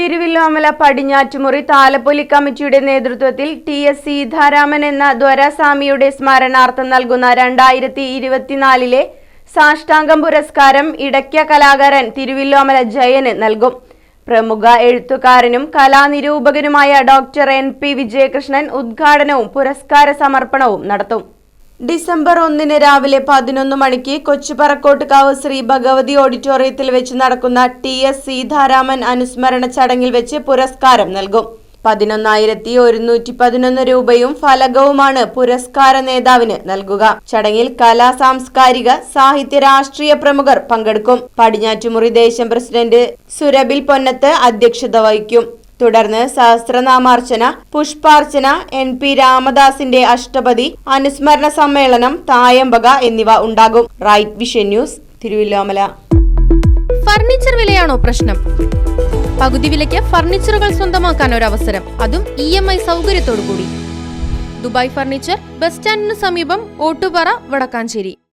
തിരുവില്ലോമല പടിഞ്ഞാറ്റുമുറി താലപ്പൊലി കമ്മിറ്റിയുടെ നേതൃത്വത്തിൽ T S Sitharaman എന്ന ദ്വരസ്വാമിയുടെ സ്മരണാർത്ഥം നൽകുന്ന രണ്ടായിരത്തി ഇരുപത്തിനാലിലെ സാഷ്ടാംഗം പുരസ്കാരം ഇടയ്ക്ക കലാകാരൻ തിരുവില്ലോമല ജയന് നൽകും. പ്രമുഖ എഴുത്തുകാരനും കലാനിരൂപകനുമായ ഡോക്ടർ എൻ പി വിജയകൃഷ്ണൻ ഉദ്ഘാടനവും പുരസ്കാര സമർപ്പണവും നടത്തും. ഡിസംബർ ഒന്നിന് രാവിലെ പതിനൊന്ന് മണിക്ക് കൊച്ചുപറക്കോട്ടുകാവ് ശ്രീ ഭഗവതി ഓഡിറ്റോറിയത്തിൽ വെച്ച് നടക്കുന്ന ടി എസ് സീതാരാമൻ അനുസ്മരണ ചടങ്ങിൽ വെച്ച് പുരസ്കാരം നൽകും. പതിനൊന്നായിരത്തി ഒരുന്നൂറ്റി പതിനൊന്ന് രൂപയും ഫലകവുമാണ് പുരസ്കാര നേതാവിന് നൽകുക. ചടങ്ങിൽ കലാ സാംസ്കാരിക സാഹിത്യ രാഷ്ട്രീയ പ്രമുഖർ പങ്കെടുക്കും. പടിഞ്ഞാറ്റുമുറി ദേശം പ്രസിഡന്റ് സുരബിൽ പൊന്നത്ത് അധ്യക്ഷത വഹിക്കും. തുടർന്ന് സഹസ്രനാമാർച്ചന പുഷ്പാർച്ചന എൻ പി രാമദാസിന്റെ അഷ്ടപതി അനുസ്മരണ സമ്മേളനം തായമ്പക എന്നിവ ഉണ്ടാകും. Right vision news Thiruvilwamala. Furniture വിലയാണോ പ്രശ്നം? പകുതി വിലയ്ക്ക് ഫർണിച്ചറുകൾ സ്വന്തമാക്കാൻ ഒരു അവസരം അതും ഇ എം ഐ സൗകര്യത്തോടു കൂടി ദുബായ് ഫർണിച്ചർ ബസ് സ്റ്റാൻഡിന് സമീപം ഓട്ടുപാറ വടക്കാഞ്ചേരി.